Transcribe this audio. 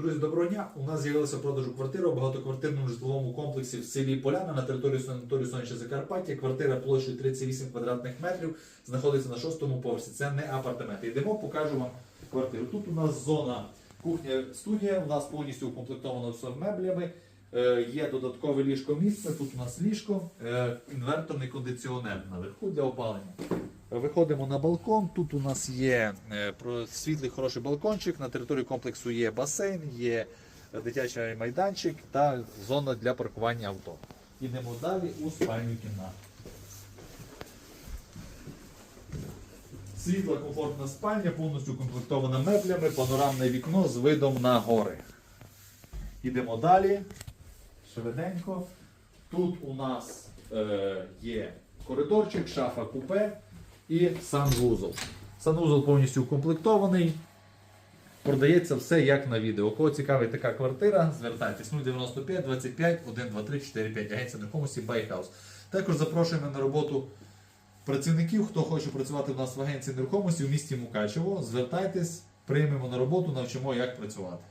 Друзі, доброго дня! У нас з'явилася продажу квартира у багатоквартирному житловому комплексі в селі Поляна на території санаторію Сонячне Закарпаття. Квартира площею 38 квадратних метрів знаходиться на шостому поверсі. Це не апартаменти. Йдемо, покажу вам квартиру. Тут у нас зона кухня-студія. У нас повністю укомплектовано все меблями. Е, Є додаткове ліжко місце. Тут у нас ліжко, е, інверторний кондиціонер наверху для опалення. Виходимо на балкон. Тут у нас є е, світлий хороший балкончик. На території комплексу є басейн, є дитячий майданчик та зона для паркування авто. Йдемо далі у спальню кімнату. Світла комфортна спальня, повністю комплектована меблями, панорамне вікно з видом на гори. Йдемо далі. Швиденько. Тут у нас е, є коридорчик, шафа купе і санвузол. Санвузол повністю укомплектований. Продається все як на відео. Кого цікавить така квартира, звертайтесь 095 25 123 45 агенція нерухомості Байхаус. Також запрошуємо на роботу працівників, хто хоче працювати у нас в агенції нерухомості у місті Мукачево. Звертайтесь, приймемо на роботу, навчимо, як працювати.